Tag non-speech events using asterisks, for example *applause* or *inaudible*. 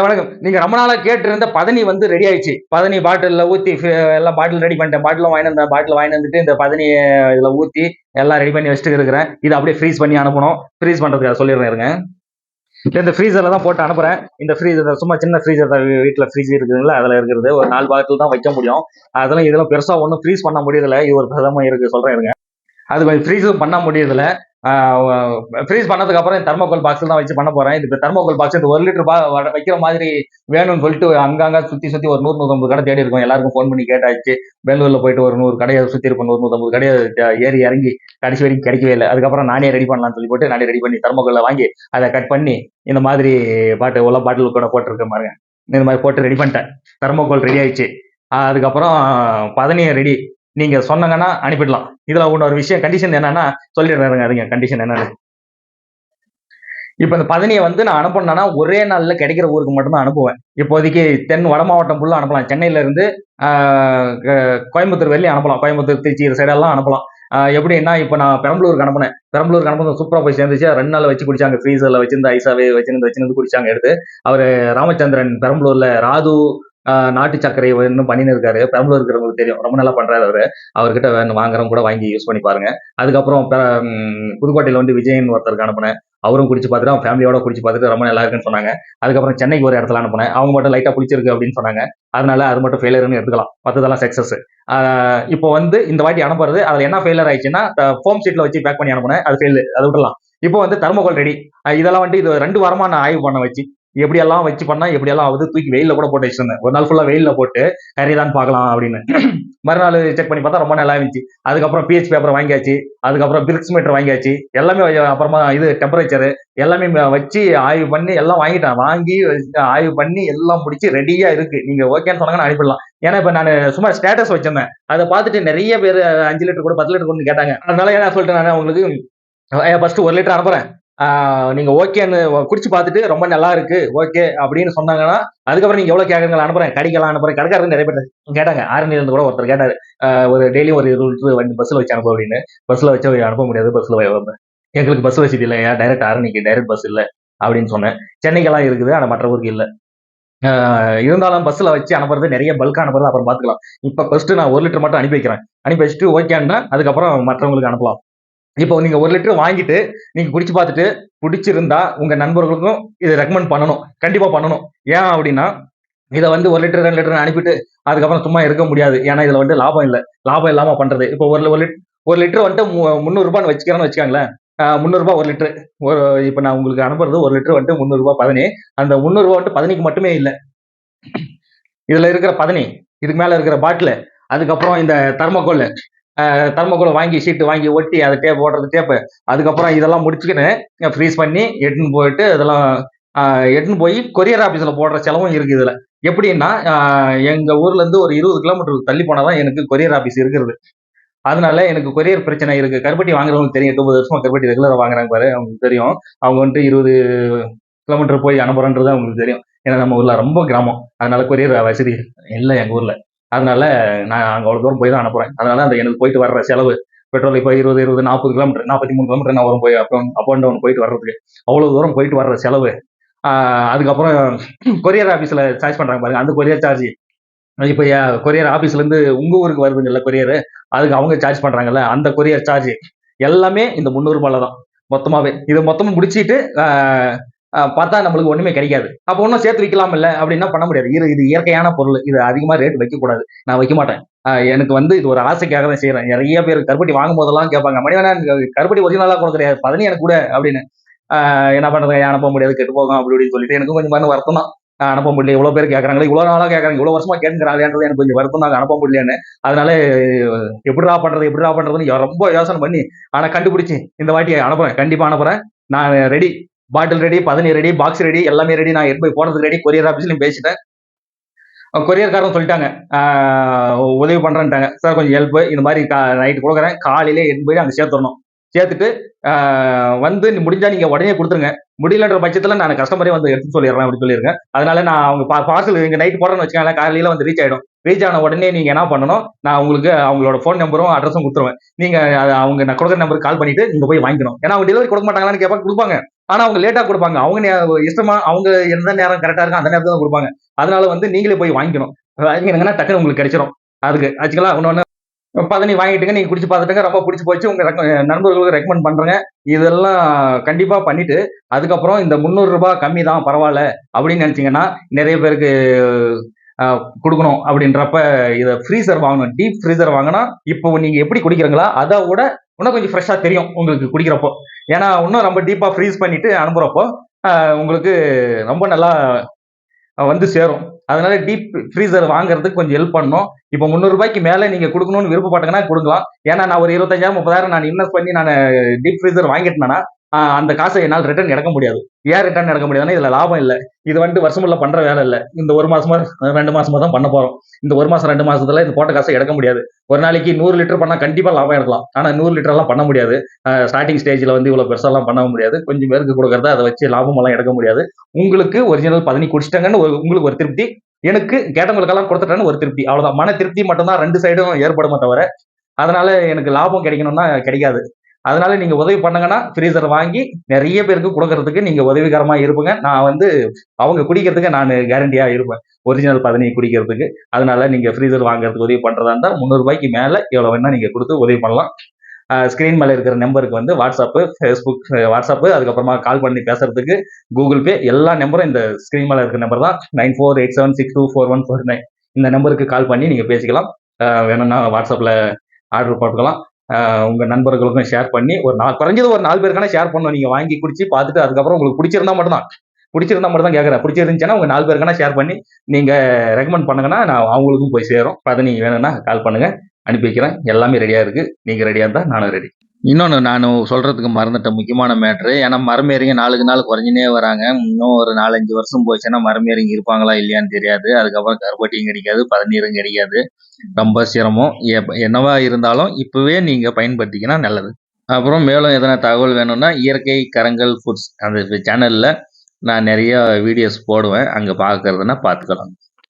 வணக்கம். நீங்க ரொம்ப நாளா கேட்டிருந்த பதனி வந்து ரெடி ஆயிடுச்சு. பதனி பாட்டிலில் ஊத்தி எல்லாம் பாட்டில் ரெடி பண்ணிட்டேன். பாட்டிலும் வாங்கி வந்தேன். பாட்டில் வாங்கி வந்துட்டு இந்த பதனி இதில் ஊத்தி எல்லாம் ரெடி பண்ணி வச்சுட்டு இருக்கிறேன். இதை அப்படியே ஃப்ரீஸ் பண்ணி அனுப்பணும். ஃப்ரீஸ் பண்றதுக்கு சொல்லிடுறேன் இருங்க. இந்த ஃப்ரீசர்ல தான் போட்டு அனுப்புறேன். இந்த ஃப்ரீசர் சும்மா சின்ன ஃப்ரீசர் வீட்டில் ஃப்ரீஸ் இருக்குதுங்களா? அதில் இருக்கிறது ஒரு நாலு பாட்டில் தான் வைக்க முடியும். அதெல்லாம் இதெல்லாம் பெருசாக ஒன்றும் ஃப்ரீஸ் பண்ண முடியல இது ஒரு பிரதமா இருக்கு. சொல்றேன் இருங்க. அது கொஞ்சம் ஃப்ரீஸும் பண்ண முடியறதில்ல. ஃப்ரீஸ் பண்ணதுக்கு அப்புறம் தெர்மோகோல் பாக்ஸ் தான் வச்சு பண்ண போறேன். இது தெர்மோகோல் பாக்ஸ் இந்த ஒரு லிட்டர் பா வைக்கிற மாதிரி வேணும்னு சொல்லிட்டு அங்கங்க சுத்தி சுத்தி ஒரு நூறு நூற்றம்பது கடை தேடி இருக்கோம். எல்லாருக்கும் ஃபோன் பண்ணி கேட்டாச்சு. பெங்களூர்ல போயிட்டு ஒரு நூறு கடையை சுத்தி இருப்போம். நூறு நூற்றம்பது கடையை ஏறி இறங்கி கடைசி வரைக்கும் கிடைக்கவே இல்லை. அதுக்கப்புறம் நானே ரெடி பண்ணலாம்னு சொல்லி போட்டு நானே ரெடி பண்ணி தெர்மோகோல்ல வாங்கி அதை கட் பண்ணி இந்த மாதிரி பாட்டு உள்ள பாட்டில் கூட போட்டிருக்க பாருங்க. இந்த மாதிரி போட்டு ரெடி பண்ணிட்டேன். தெர்மோகோல் ரெடி ஆயிடுச்சு. அதுக்கப்புறம் பதனியும் ரெடி நீங்க சொன்னங்கன்னா அனுப்பிடலாம். இதுல இன்னொரு விஷயம் கண்டிஷன் என்னன்னா சொல்லிடுறாருங்க அதுங்க கண்டிஷன் என்னன்னு. இப்போ இந்த பதனியை வந்து நான் அனுப்பணும்னா ஒரே நாள்ல கிடைக்கிற ஊருக்கு மட்டும்தான் அனுப்புவேன். இப்போதைக்கு தென் வட மாவட்டம் ஃபுல்லாக அனுப்பலாம். சென்னையில இருந்து க- கோயம்புத்தூர் வெளியே அனுப்பலாம். கோயம்புத்தூர் திருச்சி இந்த சைடெல்லாம் அனுப்பலாம். எப்படின்னா இப்போ நான் பெரம்பலூருக்கு அனுப்புனேன். பெரம்பலூருக்கு அனுப்புனது சூப்பராக போய் சேர்ந்துச்சு. ரெண்டு நாள் வச்சு குடிச்சாங்க. ஃப்ரீசரில் வச்சிருந்து ஐசாவே வச்சிருந்து வச்சிருந்து குடிச்சாங்க எடுத்து. அவர் ராமச்சந்திரன் பெரம்பலூரில் ராது நாட்டு சர்க்கரை இன்னும் பண்ணின்னு இருக்காரு. பெரம்பலூர் இருக்கிறவங்களுக்கு தெரியும். ரொம்ப நல்லா பண்றாரு அவரு. அவர்கிட்ட வேணும் வாங்குறவங்க கூட வாங்கி யூஸ் பண்ணி பாருங்க. அதுக்கப்புறம் புதுக்கோட்டையில வந்து விஜயன் ஒருத்தருக்கு அனுப்புனேன். அவரும் குடிச்சு பார்த்துட்டு அவன் ஃபேமிலியோட குடிச்சு பார்த்துட்டு ரொம்ப நல்லா இருக்குன்னு சொன்னாங்க. அதுக்கப்புறம் சென்னைக்கு ஒரு இடத்துல அனுப்புனேன். அவங்க மட்டும் லைட்டா குடிச்சிருக்கு அப்படின்னு சொன்னாங்க. அதனால அது மட்டும் ஃபெயிலியர்னு எடுத்துக்கலாம். மற்றதெல்லாம் சக்சஸ் இப்போ வந்து இந்த வாட்டி அனுப்புறது அதுல என்ன ஃபெயிலியர் ஆயிடுச்சுன்னா ஃபோம் சீட்ல வச்சு பேக் பண்ணி அனுப்புனேன். அது ஃபெயில் அது விடலாம் இப்போ வந்து தர்மகோல் ரெடி இதெல்லாம் வந்து இது ரெண்டு வாரமா நான் ஆய்வு பண்ண வச்சு எப்படியெல்லாம் வச்சு பண்ணா எப்படியெல்லாம் ஆகுது? தூக்கி வெயில கூட போட்டு வச்சிருந்தேன். ஒரு நாள் ஃபுல்லா வெயில போட்டு கறிதான் பார்க்கலாம் அப்படின்னு. *clears throat* மறுநாள் செக் பண்ணி பார்த்தா ரொம்ப நல்லா இருந்துச்சு. அதுக்கப்புறம் பிஹெச் பேப்பர் வாங்கியாச்சு. அதுக்கப்புறம் பிரிக்ஸ் மீட்டர் வாங்கியாச்சு. எல்லாமே அப்புறமா இது டெம்பரேச்சர் எல்லாமே வச்சு ஆய்வு பண்ணி எல்லாம் வாங்கிட்டேன். வாங்கி ஆய்வு பண்ணி எல்லாம் முடிச்சு ரெடியா இருக்கு. நீங்க ஓகேன்னு சொன்னாங்கன்னா அனுப்பிடலாம். ஏன்னா இப்ப நான் சும்மா ஸ்டேட்டஸ் வச்சிருந்தேன். அதை பார்த்துட்டு நிறைய பேர் அஞ்சு லிட்டர் கூட பத்து லிட்டர் கூட கேட்டாங்க. அதனால என்ன சொல்லிட்டு நான் உங்களுக்கு? ஃபர்ஸ்ட் ஒரு லிட்டர் அனுப்புறேன். நீங்கள் ஓகேன்னு குடிச்சு பார்த்துட்டு ரொம்ப நல்லா இருக்கு ஓகே அப்படின்னு சொன்னாங்கன்னா அதுக்கப்புறம் நீங்கள் எவ்வளோ கேட்குறீங்க அனுப்புறேன். கடிக்கலாம் அனுப்புறேன். கடைக்காரங்க நிறைய பேர் கேட்டாங்க. ஆரணில இருந்து கூட ஒருத்தர் கேட்டார். ஒரு டெய்லியும் ஒரு இருபது லிட்டர் வண்டி பஸ்ஸில் வச்சு அனுப்ப அப்படின்னு. பஸ்ஸில் வச்சு அனுப்ப முடியாது. பஸ்ஸில் எங்களுக்கு பஸ் வசதி இல்லை ஏன் டைரக்ட் ஆரணிக்கு டைரக்ட் பஸ் இல்லை அப்படின்னு சொன்னேன். சென்னைக்கெல்லாம் இருக்குது. ஆனால் மற்ற ஊருக்கு இல்லை. இருந்தாலும் பஸ்ஸில் வச்சு அனுப்புறது நிறைய பல்க் அனுப்புறது அப்புறம் பார்த்துக்கலாம். இப்போ ஃபர்ஸ்ட் நான் ஒரு லிட்டர் மட்டும் அனுப்பி வைக்கிறேன். அனுப்பி வச்சுட்டு ஓகேன்னா அதுக்கப்புறம் மற்றவங்களுக்கு அனுப்பலாம். இப்போ நீங்க ஒரு லிட்டர் வாங்கிட்டு நீங்க குடிச்சு பார்த்துட்டு பிடிச்சிருந்தா உங்க நண்பர்களுக்கும் இதை ரெக்கமெண்ட் பண்ணணும். கண்டிப்பா பண்ணணும். ஏன் அப்படின்னா இதை வந்து ஒரு லிட்டர் ரெண்டு லிட்டர் அனுப்பிட்டு அதுக்கப்புறம் சும்மா இருக்க முடியாது. ஏன்னா இதுல வந்து லாபம் இல்லை. லாபம் இல்லாம பண்றது. இப்போ ஒரு ஒரு லிட் ஒரு லிட்டர் வந்துட்டு மு- வச்சுக்கிறேன்னு வச்சுக்காங்களேன். ஆஹ் ஒரு லிட்டர். ஒரு இப்போ நான் உங்களுக்கு அனுப்புறது ஒரு லிட்டர் வந்துட்டு முந்நூறு பதினி. அந்த முந்நூறு வந்துட்டு பதினிக்கு மட்டுமே இல்லை. இதுல இருக்கிற பதினி இதுக்கு மேல இருக்கிற பாட்டில் அதுக்கப்புறம் இந்த தர்மக்கோல் தர்மக்கோல் வாங்கி ஷீட்டு வாங்கி ஒட்டி அதை டேப் போடுறது டேப்பு அதுக்கப்புறம் இதெல்லாம் முடிச்சுக்கின்னு ஃப்ரீஸ் பண்ணி எடுத்துன்னு போயிட்டு இதெல்லாம் எட்டுன்னு எடுத்துன்னு போய் கொரியர் ஆஃபீஸில் போடுற செலவும் இருக்கு இதில். எப்படின்னா எங்கள் ஊர்லேருந்து ஒரு இருபது கிலோமீட்டருக்கு தள்ளி போனால் தான் எனக்கு கொரியர் ஆஃபீஸ் இருக்கிறது. அதனால எனக்கு கொரியர் பிரச்சனை இருக்கு. கருப்பட்டி வாங்குறவங்களுக்கு தெரியும். எட்டு வருஷமா கருப்பட்டி ரெகுலராக வாங்குறாங்க பாரு அவங்களுக்கு தெரியும். அவங்க வந்துட்டு இருபது கிலோமீட்டர் போய் அனுப்புறன்றது அவங்களுக்கு தெரியும். ஏன்னா நம்ம ஊர்ல ரொம்ப கிராமம். அதனால கொரியர் வசதி இல்லை எங்க ஊர்ல. அதனால நான் அவ்வளோ தூரம் போய் தான் அனுப்புகிறேன் அதனால அந்த எனக்கு போயிட்டு வர்ற செலவு பெட்ரோல் இப்போ இருபது இருபது நாற்பது கிலோமீட்டர் நாற்பத்தி மூணு கிலோமீட்டர் நான் வரும் போய் அப்போ அப் அண்ட் டவுன் போயிட்டு வர்றதுக்கு. அவ்வளோ தூரம் போயிட்டு வர்ற செலவு. அதுக்கப்புறம் கொரியர் ஆஃபீஸில் சார்ஜ் பண்ணுறாங்க பாருங்க. அந்த கொரியர் சார்ஜ் இப்போ கொரியர் ஆஃபீஸ்லேருந்து உங்கள் ஊருக்கு வருதுங்கல்ல கொரியர். அதுக்கு அவங்க சார்ஜ் பண்ணுறாங்கல்ல அந்த கொரியர் சார்ஜ் எல்லாமே இந்த முந்நூறு தான். மொத்தமாகவே இதை மொத்தமும் முடிச்சுட்டு பார்த்தா நம்மளுக்கு ஒண்ணுமே கிடைக்காது. அப்போ ஒன்றும் சேர்த்து வைக்கலாம் இல்ல அப்படின்னா பண்ண முடியாது. இது இது இயற்கையான பொருள். இது அதிகமா ரேட் வைக்க கூடாது நான் வைக்க மாட்டேன். எனக்கு வந்து இது ஒரு ஆசைக்காக தான் செய்யறேன் நிறைய பேர் கருப்பட்டி வாங்கும் போதெல்லாம் கேட்பாங்க மணிவனா கருப்பட்டி ஒரிஜினலா கூட கிடையாது பதினி எனக்கு கூட அப்படின்னு. என்ன பண்றது? அனுப்ப முடியாது? கெட்டு போகும் அப்படி இப்படின்னு சொல்லிட்டு எனக்கு கொஞ்சம் மன வருத்தம் தான். அனுப்ப முடியல. இவ்வளவு பேர் கேட்கறாங்களே இவ்வளவு நாளா கேட்கறாங்க இவ்வளவு வருஷமா கேட்கறாங்களேன்றது எனக்கு கொஞ்சம் வருத்தம் தான். அனுப்ப முடியலன்னு. அதனால எப்படிடா பண்றது எப்படிடா பண்றதுன்னு ரொம்ப யோசனை பண்ணி ஆனா கண்டுபிடிச்சு இந்த வாட்டி அனுப்புறேன். கண்டிப்பா அனுப்புறேன். நான் ரெடி பாட்டில் ரெடி பதனி ரெடி பாக்ஸ் ரெடி எல்லாமே ரெடி நான் எடுத்து போய் போனதுக்கு ரெடி கொரியர் ஆஃபீஸ்லையும் பேசிட்டேன். கொரியர்காரன் சொல்லிட்டாங்க. உதவி பண்றேன்ட்டாங்க. சார் கொஞ்சம் ஹெல்ப் இந்த மாதிரி நைட்டு கொடுக்குறேன். காலையிலே எட்டு போய் அங்கே சேர்த்துடணும். சேர்த்துட்டு வந்து முடிஞ்சால் முடிஞ்சா நீங்க உடனே கொடுத்துருங்க. முடியலன்ற பட்சத்தில் நான் கஸ்டமரே வந்து எடுத்து சொல்லிடுறேன் அப்படின்னு சொல்லியிருக்கேன். அதனால நான் அவங்க பா பார்சல் இங்கே நைட் போடுறேன்னு வச்சுக்கோங்களேன். காலையில் வந்து ரீச் ஆகிடும் ரீச் ஆன உடனே நீங்கள் என்ன பண்ணணும்? நான் உங்களுக்கு அவங்களோட ஃபோன் நம்பரும் அட்ரஸும் கொடுத்துருவேன். நீங்கள் அவங்க நான் கொடுக்குற நம்பருக்கு கால் பண்ணிட்டு நீங்கள் போய் வாங்கிக்கணும். ஏன்னா அவங்க டெலிவரி கொடுக்க மாட்டாங்களான்னு கேட்பா கொடுப்பாங்க. ஆனா அவங்க லேட்டா கொடுப்பாங்க. அவங்க இஷ்டமா அவங்க எந்த நேரம் கரெக்டா இருக்கும் அந்த நேரத்துல தான் கொடுப்பாங்க. அதனால வந்து நீங்களே போய் வாங்கிக்கணும். வாங்கினீங்கன்னா டக்குனு உங்களுக்கு கிடைச்சிரும். அதுக்கு ஆச்சுங்களா இன்னொன்னு பதனி வாங்கிட்டுங்க நீங்க குடிச்சு பார்த்துட்டுங்க ரொம்ப பிடிச்சி போச்சு. உங்க நண்பர்களுக்கு ரெக்கமெண்ட் பண்றேங்க. இதெல்லாம் கண்டிப்பா பண்ணிட்டு அதுக்கப்புறம் இந்த முந்நூறு ரூபாய் கம்மி தான் பரவாயில்ல அப்படின்னு நினைச்சீங்கன்னா நிறைய பேருக்கு கொடுக்கணும் அப்படின்றப்ப இதை ஃப்ரீசர் வாங்கணும். டீப் ஃப்ரீசர் வாங்கினா இப்போ நீங்க எப்படி குடிக்கிறீங்களா அதை விட இன்னும் கொஞ்சம் ஃப்ரெஷ்ஷாக தெரியும் உங்களுக்கு குடிக்கிறப்போ. ஏன்னா இன்னும் ரொம்ப டீப்பாக ஃப்ரீஸ் பண்ணிட்டு அனுப்புகிறப்போ உங்களுக்கு ரொம்ப நல்லா வந்து சேரும். அதனால டீப் ஃப்ரீசர் வாங்குறதுக்கு கொஞ்சம் ஹெல்ப் பண்ணணும் இப்போ முந்நூறுரூபாய்க்கு மேலே நீங்கள் கொடுக்கணும்னு விருப்பப்பட்டீங்கன்னா கொடுக்கலாம். ஏன்னா நான் ஒரு இருபத்தஞ்சாயிரம் முப்பதாயிரம் நான் இன்வெஸ்ட் பண்ணி நான் டீப் ஃப்ரீசர் வாங்கிட்டேன்னா அந்த காசை என்னால் ரிட்டர்ன் எடுக்க முடியாது. ஏன் ரிட்டர்ன் எடுக்க முடியாதுன்னா இதுல லாபம் இல்லை. இது வந்துட்டு வருஷமுள்ள பண்ற வேலை இல்லை. இந்த ஒரு மாசமா ரெண்டு மாசமா தான் பண்ண போறோம். இந்த ஒரு மாசம் ரெண்டு மாசத்துல இந்த போட்ட காசை எடுக்க முடியாது. ஒரு நாளைக்கு நூறு லிட்டர் பண்ணா கண்டிப்பா லாபம் எடுக்கலாம். ஆனா நூறு லிட்டர் எல்லாம் பண்ண முடியாது. ஸ்டார்டிங் ஸ்டேஜ்ல வந்து இவ்வளவு பெருசாலாம் பண்ண முடியாது. கொஞ்சம் பேருக்கு கொடுக்கறத அதை வச்சு லாபம் எல்லாம் எடுக்க முடியாது. உங்களுக்கு ஒரிஜினல் பதினி குடிச்சிட்டாங்கன்னு ஒரு உங்களுக்கு ஒரு திருப்தி. எனக்கு கேட்டவங்களுக்கெல்லாம் கொடுத்துட்டேன்னு ஒரு திருப்தி. அவ்வளவுதான். மன திருப்தி மட்டும்தான் ரெண்டு சைடும் ஏற்படுமே தவிர அதனால எனக்கு லாபம் கிடைக்கணும்னா கிடைக்காது. அதனால நீங்க உதவி பண்ணுங்கன்னா ஃப்ரீசர் வாங்கி நிறைய பேருக்கு கொடுக்கறதுக்கு நீங்க உதவிகரமா இருப்பீங்க. நான் வந்து அவங்க குடிக்கிறதுக்கு நான் கேரண்டியா இருப்பேன். ஒரிஜினல் பதனி குடிக்கிறதுக்கு. அதனால நீங்க ஃப்ரீசர் வாங்குறதுக்கு உதவி பண்றதா இருந்தால் முந்நூறுபாய்க்கு மேல எவ்வளவு வேணா நீங்க கொடுத்து உதவி பண்ணலாம். ஸ்கிரீன் மேல இருக்கிற நம்பருக்கு வந்து வாட்ஸ்அப்பு ஃபேஸ்புக் வாட்ஸ்அப்பு அதுக்கப்புறமா கால் பண்ணி பேசுறதுக்கு கூகுள் பே எல்லா நம்பரும் இந்த ஸ்கிரீன் மேல இருக்கிற நம்பர் தான். Nine four eight seven six two four one four nine இந்த நம்பருக்கு கால் பண்ணி நீங்க பேசிக்கலாம். வேணும்னா வாட்ஸ்அப்ல ஆர்டர் போட்டுக்கலாம். உங்கள் நண்பர்களுக்கும் ஷேர் பண்ணி ஒரு நாலு குறைஞ்சது ஒரு நாலு பேருக்கான ஷேர் பண்ணுவோம் நீங்கள் வாங்கி குடிச்சு பார்த்துட்டு அதுக்கப்புறம் உங்களுக்கு பிடிச்சிருந்தா மட்டும்தான். பிடிச்சிருந்தா மட்டும் தான் கேட்குறேன் பிடிச்சிருந்துச்சுன்னா உங்கள் நாலு பேருக்கான ஷேர் பண்ணி நீங்கள் ரெக்கமெண்ட் பண்ணுங்கன்னா நான் அவங்களுக்கும் போய் சேரும். அதை நீங்கள் வேணும்னா கால் பண்ணுங்கள் அனுப்பி வைக்கிறேன். எல்லாமே ரெடியாக இருக்குது நீங்கள் ரெடியாக இருந்தால் நானும் ரெடி இன்னொன்று நான் சொல்கிறதுக்கு மறந்துட்டேன் முக்கியமான மேட்ரு ஏன்னா மரமேறிங்க நாளுக்கு நாள் குறைஞ்சினே வராங்க. இன்னும் ஒரு நாலஞ்சு வருஷம் போச்சுன்னா மரமேறிங்க இருப்பாங்களா இல்லையான்னு தெரியாது. அதுக்கப்புறம் கருப்பட்டியும் கிடைக்காது பதநீரும் கிடைக்காது. ரொம்ப சிரமம். எப்- என்னவா இருந்தாலும் இப்போவே நீங்கள் பயன்படுத்திக்கினா நல்லது. அப்புறம் மேலும் எதனா தகவல் வேணும்னா இயற்கை கரங்கள் ஃபுட்ஸ் அந்த சேனலில் நான் நிறைய வீடியோஸ் போடுவேன். அங்கே பார்க்குறதுனா பார்த்துக்கலாம்